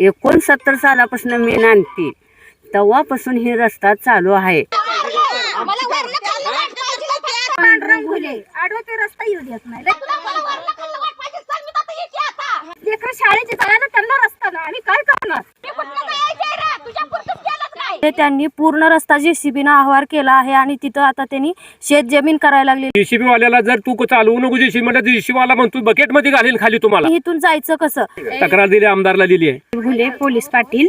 एकोणसत्तर सालापासून मी नांदते. तेव्हापासून हे रस्ता चालू आहे. शाळेचे त्यांना रस्ता नाही आम्ही काय करणार? ते त्यांनी पूर्ण रस्ता जेसीबीनं आवार केला आहे आणि तिथं आता त्यांनी शेत जमीन करायला लागली जेसीबी वाल्याला जर तू चालवू नको जेसीबी म्हणलं जेसीबी वाला म्हणतो बकेटमध्ये घालेल खाली तुम्हाला. इथून जायचं कसं? तक्रार दिली आमदारला दिली आहे. घुले पोलीस पाटील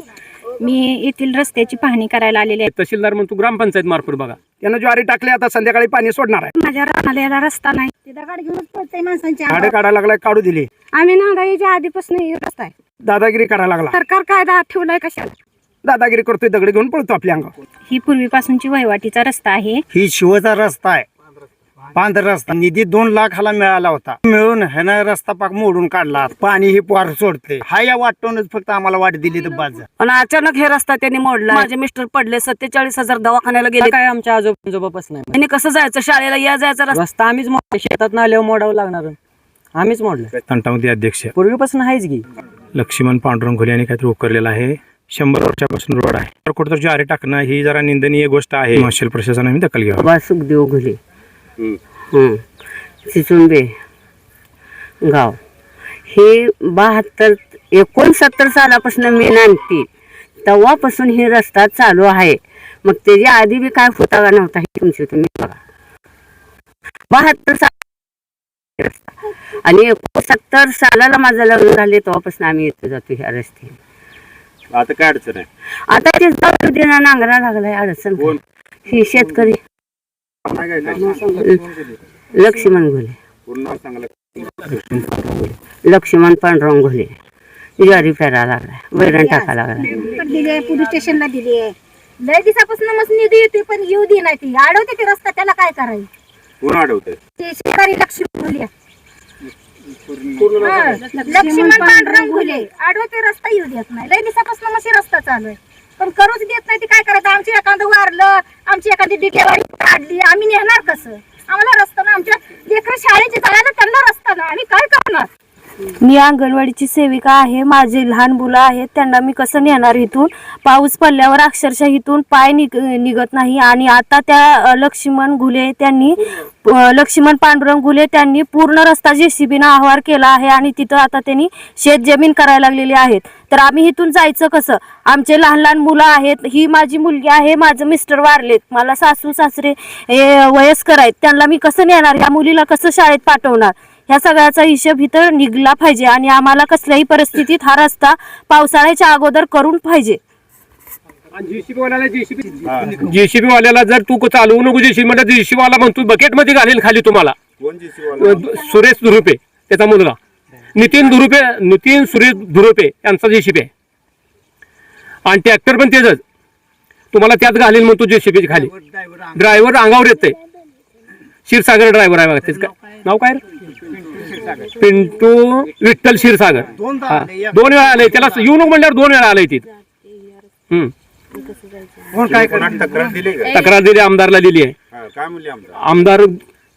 मी येथील रस्त्याची पाहणी करायला आलेले तहसीलदार म्हणतो ग्रामपंचायत मार्फत बघा. त्यांना ज्वारी टाकली आता संध्याकाळी पाणी सोडणार आहे. आहे माझ्या रानाला रस्ता नाही. ते दगड घेऊनच पडतंय माणसांच्या झाडे काढायला लागलाय काढू दिली. आम्ही नांदायच्या आधीपासून हे रस्ता आहे. दादागिरी करायला लागला. सरकार कायदा ठेवलाय कशाला? दादागिरी करतोय दगड घेऊन पळतो आपल्या अंगावर. ही पूर्वीपासूनची वहिवाटीचा रस्ता आहे. ही शिवचा रस्ता आहे. पांढरा रस्ता. निधी दोन लाखाला मिळाला होता. मिळून ह्यानं रस्ता पाक मोडून काढला. पाणी ही पोर सोडते. हा या वाटूनच फक्त आम्हाला वाट दिली तर बाज. पण अचानक हे रस्ता त्यांनी मोडला. माझे मिस्टर पडले सत्तेचाळीस हजार दवाखान्याला गेले. काय आमच्या आजोबापासून नाही त्यांनी कसं जायचं? शाळेला या जायचा रस्ता. रस्ता आम्हीच मोडला. शेतात आल्यावर मोडावं लागणार आम्हीच मोडलं. तंटामध्ये अध्यक्ष. पूर्वीपासून आहेच की. लक्ष्मण पांडुरंग घोले यांनी काहीतरी उकरलेला आहे. शंभर वर्षापासून रोड आहे. तर कुठं ज्वारी टाकणं ही जरा निंदनीय गोष्ट आहे. महसूल प्रशासनाने दखल घ्यावी. बाबा सुखदेव घुले. हं. चिचुंबे गाव. हे बहात्तर एकोणसत्तर सालापासून मी नांदते. तेव्हापासून हे रस्ता चालू आहे. मग त्याच्या आधी बी काय होता का नव्हता हे तुमची तुम्ही बघा. बहात्तर साल रस्ता आणि एकोणसत्तर सालाला माझं लग्न झाले तेव्हापासून आम्ही येतो जातो ह्या रस्ते आता काय अडचण आहे? आता ते जाऊ दे ना नांगरा लागलाय अडचण काय? ही शेतकरी. लक्ष्मण? घोले. लक्ष्मण पांडुरंग घोले. ज्वारी फेरा लागलाय वैरण टाका लागलाय. दिली आहे. पोलीस स्टेशनला दिली आहे. लय दिवसापासून मस्त निधी येते पण येऊ दे नाही ती. अडवते ते रस्ता त्याला काय करायचं? कोण अडवतंय? ते शेजारी लक्ष्मी घुले. हा, लक्ष्मण पांढरंग घुले आडवते रस्ता येऊ देत नाही. लय दिवसापासून मशी रस्ता चालू आहे. पण करूच देत नाही ती काय करायचं आमची एखादं वारलं आमची एखादी डिटेवारी काढली आम्ही नेणार कसं? आम्हाला रस्ता ना आमच्या लेकर शाळेचे जायला त्यांना रस्ता ना. आम्ही काय करणार? मी अंगणवाडीची सेविका आहे माझे लहान मुलं आहेत त्यांना मी कसं नेणार इथून? पाऊस पडल्यावर अक्षरशः इथून पाय निघ निघत नाही. आणि आता त्या लक्ष्मण घुले त्यांनी लक्ष्मण पांडुरंग घुले त्यांनी पूर्ण रस्ता जेसीबीनं आवार केला आहे आणि तिथं आता त्यांनी शेत जमीन करायला लागलेली आहेत. तर आम्ही इथून जायचं कसं? आमचे लहान लहान मुलं आहेत ही माझी मुलगी आहे माझं मिस्टर वारलेत. मला सासू सासरे हे वयस्कर आहेत. त्यांना मी कसं नेणार? या मुलीला कसं शाळेत पाठवणार? ह्या सगळ्याचा हिशोब इथं निघला पाहिजे आणि आम्हाला कसल्याही परिस्थितीत हा रस्ता पावसाळ्याच्या अगोदर करून पाहिजे. जेसीबी वाल्याला जेसीबी जेसीबी वाल्याला जर तू चालवू नको जेसीबी म्हणलं जेसीबी वाला म्हणतो बकेटमध्ये घालेल खाली तुम्हाला. सुरेश धुरुपे त्याचा मुलगा. नितीन धुरुपे नितीन सुरेश धुरुपे यांचा जेसीबी आहे. आणि ट्रॅक्टर पण तेच तुम्हाला त्यात घालेल म्हणतो जेसीबी खाली. ड्रायव्हर अंगावर येते क्षीरसागर ड्रायव्हर आहे बघा नाव काय रे? पिंटू विठ्ठल क्षीरसागर. हा. दोन वेळा आले त्याला येऊ नको म्हणल्यावर दोन वेळा आलंय तिथं. हम्म. कोण काय तक्रार दिली आमदारला दिली आहे. आमदार?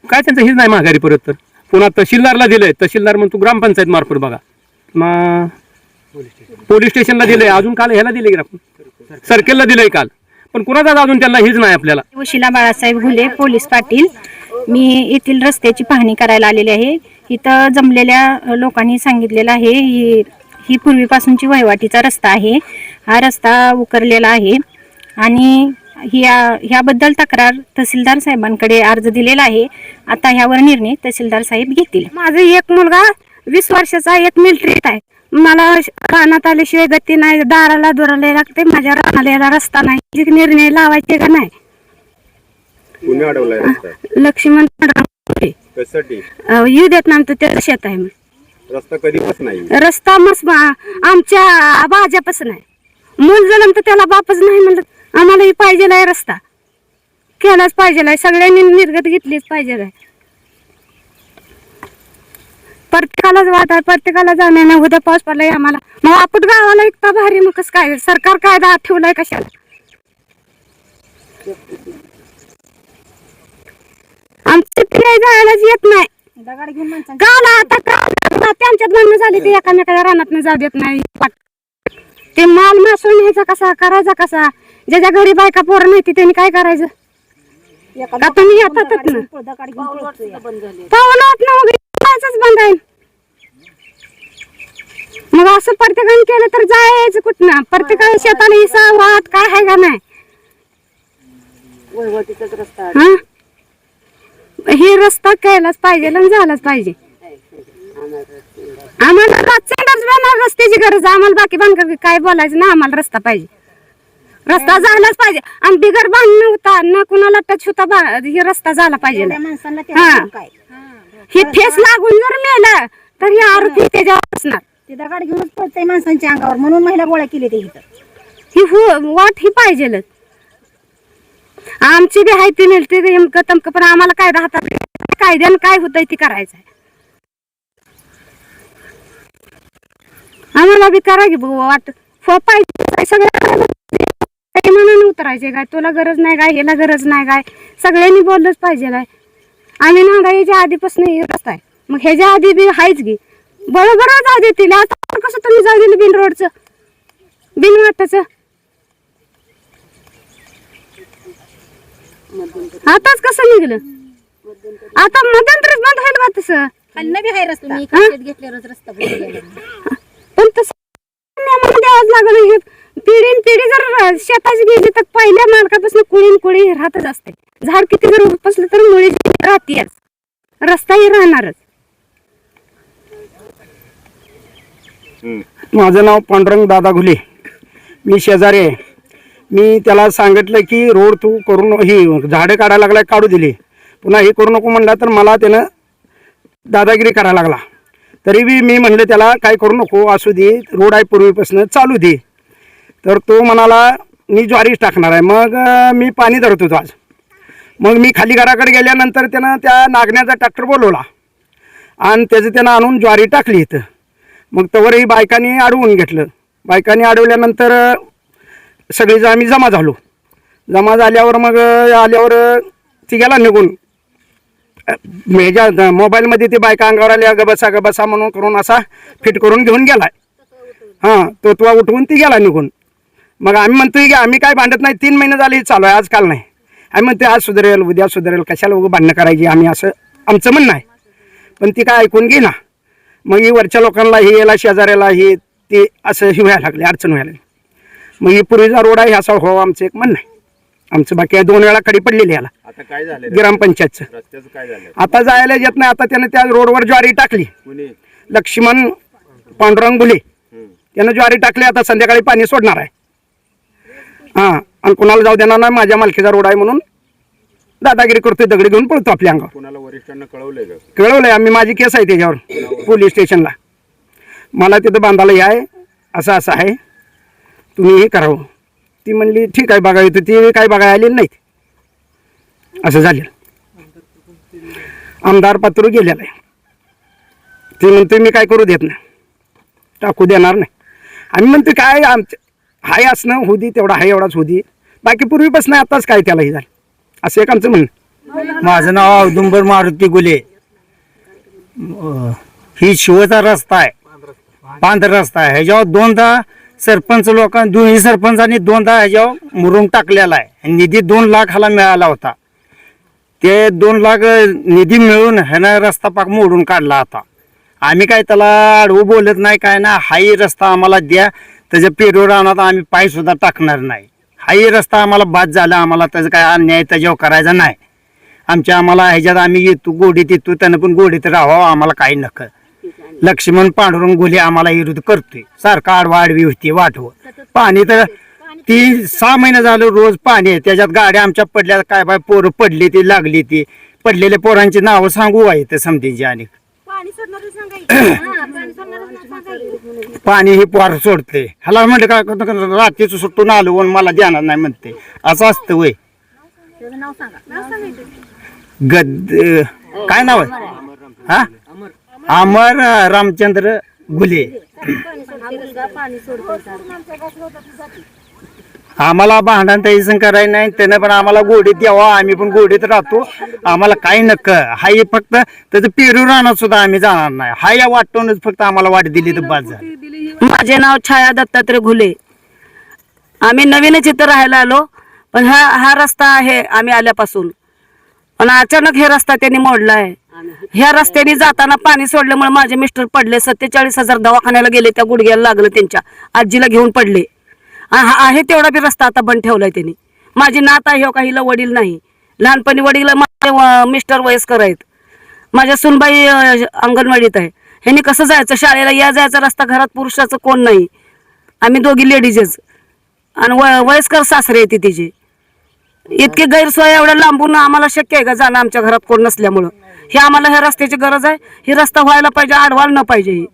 काय त्यांचं हेच नाही माघारी परत तर. पुन्हा तहसीलदारला दिलंय. तहसीलदार म्हणतो ग्रामपंचायत मार्फत बघा. मग पोलीस स्टेशनला दिलंय. अजून काल ह्याला दिले आपण सर्कलला दिलंय काल. पण कुणाचाच अजून त्यांना हेच नाही आपल्याला. वशिला बाळासाहेब घुले पोलीस पाटील. मी येथील रस्त्याची पाहणी करायला आलेली आहे. इथं जमलेल्या लोकांनी सांगितलेलं आहे ही ही पूर्वीपासूनची वहिवाटीचा रस्ता आहे. हा रस्ता उकरलेला आहे आणि ह्या ह्याबद्दल तक्रार तहसीलदार साहेबांकडे अर्ज दिलेला आहे. आता ह्यावर निर्णय तहसीलदार साहेब घेतील. माझा एक मुलगा वीस वर्षाचा एक मिलिटरीत आहे. मला रानात आल्याशिवाय गती नाही दाराला दुराला लागते माझ्या रानाला रस्ता नाही. निर्णय लावायचे का नाही? कुणी अडवलाय रस्ता. लक्ष्मण कशासाठी? येऊ देत नाही आमचं ते शेत आहे मग. रस्ता कधीपास नाही? रस्ता मस्त बा- आमच्या भाज्यापासून आहे मूल जन्म तर त्याला बापच नाही म्हणलं. आम्हाला ही पाहिजे आहे रस्ता. केलाच पाहिजे आहे. सगळ्यांनी निर्गत घेतलीच पाहिजे आहे. प्रत्येकालाच वाट आहे. प्रत्येकाला जाणार नाही. उद्या पाऊस पडलाय आम्हाला. मग आपण गावाला इतका भारी मग कसं काय? सरकार कायदा ठेवलाय कशाला? आमचं फिराय जायलाच येत नाही. काल आता काल त्यांच्यात म्हणणं झाली ते एकामेकाच्या रानात जाऊ देत नाही. ते माल मासून न्यायचा कसा करायचा कसा? ज्याच्या घरी बायका पोरं नाही ती त्यांनी काय करायचं? का तुम्ही येतातच ना? पावलं वाटणं वगैरे जायचंच बंद आहे. मग असं प्रत्येकाने केलं तर जायचं कुठनं? प्रत्येकाने शेताला इसा वाट काय आहे का नाही? हा? हे रस्ता केलाच पाहिजे आणि झालाच पाहिजे. आम्हाला रस्त्याची गरज. आम्हाला बाकी बांधकर काय बोलायचं ना आम्हाला रस्ता पाहिजे. रस्ता झालाच पाहिजे. आणि बिगर बांधणं होता ना कुणाला टच होता हे रस्ता झाला पाहिजे हा. हे ठेस लागून जर मेलं तर हे आरोपी त्याच्यावर असणार ते दगड घेऊनच पडतंय माणसांच्या अंगावर म्हणून महिला गोळ्या केली ते इथं. ही हो वाट ही पाहिजेलच. आमची बी हायती ती नेलती नेमकं तमकं पण आम्हाला कायदा हातात कायद्यानं काय होतंय ते करायचं आहे आम्हाला बी करा की भाऊ वाट. हो, पाहिजे सगळं उतरायचे काय? तुला गरज नाही काय? याला गरज नाही काय? सगळ्यांनी बोललंच पाहिजे काय? आम्ही ना याच्या आधीपासून रस्ता आहे. मग ह्याच्या आधी बी हायच की. बरोबर जाऊ देतील आता कसं तुम्ही जाऊ दिलं बिन रोडचं बिन वाटाचं आताच कसं निघलं? आता मध्यंतरीच बंद होईल का तसं खाली बी आहे रस्ता. हा? घेतल्यावरच रस्ता बंद केला. पण तसं द्यावंच लागलं हे. पिढीन पिढी जर शेताची गेली तर पहिल्या मालकापासून कुळीन कुळी राहतच असते. झाड किती जर उपसलं तर मुळी राहतेच रस्ताही राहणारच. माझं नाव पांडुरंग दादा घुले. मी शेजारी आहे. मी त्याला सांगितलं की रोड तू करून ही झाडं काढायला लागला काढू दिली. पुन्हा हे करू नको म्हणला तर मला त्यानं दादागिरी करायला लागला. तरी बी मी म्हणलं त्याला काय करू नको असू दे रोड आहे पूर्वीपासून चालू दे. तर तो म्हणाला मी ज्वारीच टाकणार आहे. मग मी पाणी धरत होतो आज. मग मी खाली घराकडे गेल्यानंतर त्यानं त्या नागण्याचा ट्रॅक्टर बोलवला. आणि त्याचं त्यानं आणून ज्वारी टाकली इथं. मग तवरही बायकांनी अडवून घेतलं. बायकांनी अडवल्यानंतर सगळीजण आम्ही जमा झालो. जमा झाल्यावर मग आल्यावर ती गेला निघून ह्याच्या मोबाईलमध्ये ती बायका अंगावर आल्या गबसा गबसा म्हणून करून असा फिट करून घेऊन गेला हां तो तुवा उठवून ती गेला निघून. मग आम्ही म्हणतोय की आम्ही काय भांडत नाही तीन महिने झाले चालू आहे आजकाल नाही. आम्ही म्हणते आज सुधारेल उद्या सुधारेल कशाला उगं भांडणं करायची आम्ही असं आमचं म्हणणं आहे. पण ती काय ऐकून घे ना मग ही वरच्या लोकांना हे याला शेजाऱ्याला हे ते असं हे व्हायला लागले अडचण व्हायला लागली. मग ही पूर्वीचा रोड आहे असा हो आमचं एक म्हणणं आहे. आमचं बाकी आहे, दोन वेळा खडी पडलेली याला. आता काय झालं ग्रामपंचायतचं. रस्त्याचं काय झालं आता जायला येत नाही आता त्यानं त्या रोडवर ज्वारी टाकली. कुणी? लक्ष्मण पांडुरंग हम्म. त्यानं ज्वारी टाकली आता संध्याकाळी पाणी सोडणार आहे. हां आणि कुणाला जाऊ देणार नाही माझ्या मालकीचा रोड आहे म्हणून दादागिरी करतोय दगडी घेऊन पळतो आपल्या अंगावर. कुणाला वरिष्ठांना कळवलंय का? कळवलंय आम्ही माझी केस आहे त्याच्यावर पोलीस स्टेशनला. मला तिथं बांधायला आहे असं असं आहे. तुम्ही हे करावं हो. ती म्हणली ठीक आहे बघा येतो ते काय बघायला आलेलं नाहीत. असं झालेलं. आमदार पात्र गेलेलं. आहे ती म्हणते मी काय करू देत नाही. टाकू देणार नाही. आम्ही म्हणतो काय आमचं हाय असणं होऊ दे तेवढा हाय एवढाच होऊ दे. बाकी पूर्वीपासून आताच काय त्याला हे झालं? असं एक आमचं म्हणणं. माझं नाव औदुंबर मारुती गुले. ही शिवचा रस्ता आहे. पांढरा रस्ता आहे. ह्याच्यावर दोनदा सरपंच लोकां दोन्ही सरपंचांनी दोनदा ह्याच्यावर मुरुंग टाकलेला आहे. निधी दोन लाख ह्याला मिळाला होता. ते दोन लाख निधी मिळून ह्यानं रस्ता पाक मोडून काढला होता आम्ही काय त्याला अडवू बोलत नाही काय ना हाही रस्ता आम्हाला द्या. त्याच्या पेरू रानात आम्ही पायसुद्धा टाकणार नाही. हाही रस्ता आम्हाला बाद झाला. आम्हाला त्याचा काय अन्याय त्याच्यावर करायचा नाही. आमच्या आम्हाला ह्याच्यात आम्ही येतो गोडीत येतो. त्यानं पण गोडीत राहावं. आम्हाला काही नक लक्ष्मण पांडुरंग गोले आम्हाला विरोध करतोय. सारखा आडवा आडवी होती वाटव पाणी तर तीन सहा महिने झालं रोज पाणी आहे. त्याच्यात गाड्या आमच्या पडल्या काय बाय पोरं पडली ती लागली ती. पडलेल्या पोरांची नावं सांगू आहे तर समधींची आणि. पाणी हे पोर सोडते ह्याला म्हणलं का रात्रीच सुटून आलो आणि मला ध्यानात नाही म्हणते. असं असतं वय. गद काय नाव आहे? हा? अमर रामचंद्र गुले. आम्हाला भांडण त्याचं करायचं नाही त्यानं पण आम्हाला गोडीत द्यावा आम्ही पण गोडीत राहतो. आम्हाला काही नक्क? हाय फक्त त्याचं पेरू राहणार सुद्धा आम्ही जाणार नाही. हा या वाटूनच फक्त आम्हाला वाट दिली तर बाद झाली. माझे नाव छाया दत्तात्रय घुले. आम्ही नवीनच इथं राहायला आलो पण हा हा रस्ता आहे आम्ही आल्यापासून. पण अचानक हे रस्ता त्यांनी मोडला आहे. ह्या रस्त्याने जाताना पाणी सोडल्यामुळे माझे मिस्टर पडले. सत्तेचाळीस हजार दवाखान्याला गेले त्या गुडघ्याला लागलं त्यांच्या आजीला घेऊन पडले. हा आहे तेवढा बी रस्ता आता बंद ठेवलाय त्यांनी. माझी नात आहे हो काहीला वडील नाही. लहानपणी वडील माझे मिस्टर वयस्कर आहेत. माझ्या सुनबाई अंगणवाडीत आहे. ह्यांनी कसं जायचं? शाळेला या जायचा रस्ता घरात पुरुषाचं कोण नाही. आम्ही दोघी लेडीजच आणि व वयस्कर सासरे येते तिचे. इतकी गैरसोय एवढ्या लांबून आम्हाला शक्य आहे का जाणं आमच्या घरात कोण नसल्यामुळं? हे आम्हाला ह्या रस्त्याची गरज आहे. ही रस्ता व्हायला पाहिजे आडवायला न पाहिजे ही.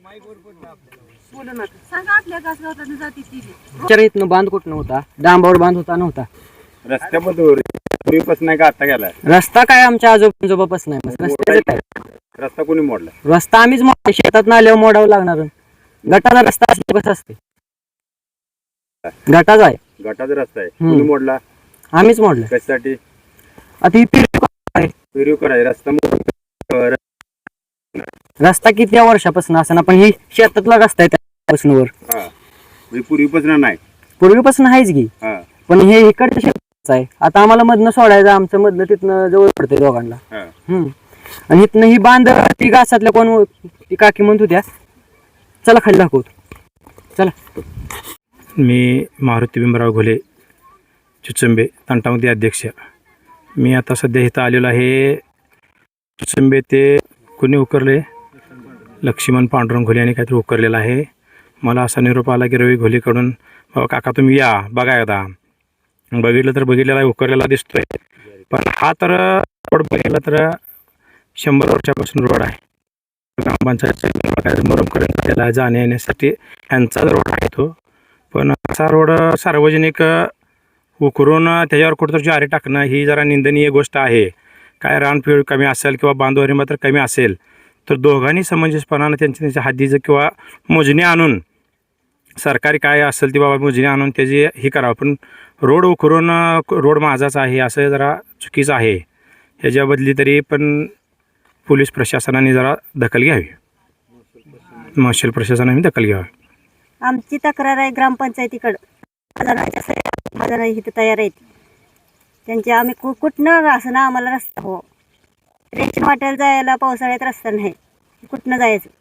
इथनं बांध कुठं नव्हता डांबावर बांध होता नव्हता नाही का आता गेलाय? रस्ता काय आमच्या आजोबापासून नाही बस रस्त्याचं काय? रस्ता कोणी मोडला? रस्ता आम्हीच मोडा शेतात नाल्यावर मोडावं लागणार. गटाचा रस्ता असतो कसं असते? गटाचा आहे. गटाचा रस्ता आहे. हम्म. कोणी मोडला? आम्हीच मोडलं. कशासाठी? आता ही पिढी आहे. रस्ता मोड- रस्ता किती वर्षापासून असं पण ही शेतातला रस्ता आहे त्यापासून वर. हा. म्हणजे पूर्वीपासून नाही. पूर्वीपासून आहेच की. हा. पण हे इकडच्या शेताचं आहे. आता आम्हाला मधनं सोडायचं आमचं मधनं तिथनं जवळ पडतंय दोघांना. हा. हम्म. आणि इथनं ही बांध ती घासातल्या कोण ती काकी म्हणत होत्या. चला खाली दाखवतो चला. मी मारुती भीमराव घोले चुचंबे तंटामध्ये अध्यक्ष. मी आता सध्या इथं आलेलो आहे शिंबे ते कोणी उकरले? लक्ष्मण पांडुरंग घोले यांनी काहीतरी उकरलेलं आहे. मला असा निरोप आला की रवी घोलेकडून बाबा काका तुम्ही या बघा एकदा. बघितलं तर बघितलेला उकरलेला दिसतोय. पण हा तर रोड बघितला तर शंभर वर्षापासून रोड आहे. ग्रामपंचायत मुरम त्याला जाण्या येण्यासाठी ह्यांचाच रोड आहे तो. पण असा रोड सार्वजनिक उकरून त्याच्यावर कुठंतरी ज्वारी टाकणं ही जरा निंदनीय गोष्ट आहे. काय रानफिळ कमी असेल किंवा बांधवरी मात्र कमी असेल तर दोघांनी समंजसपणानं त्यांच्या त्यांच्या हद्दीचं किंवा मोजणी आणून सरकारी काय असेल ती बाबा मोजणी आणून त्याची हे करावं. पण रोड उखरून रोड माझाच आहे असं जरा चुकीचं आहे. ह्याच्या बदली तरी पण पोलीस प्रशासनाने जरा दखल घ्यावी. महसूल प्रशासनाने दखल घ्यावी. आमची तक्रार आहे ग्रामपंचायतीकडं. माझा इथं तयार आहेत. त्यांचे आम्ही कु कुठनं असं ना आम्हाला रस्ता हो. रेशन वाटायला जायला पावसाळ्यात रस्ता नाही. कुठनं जायचं?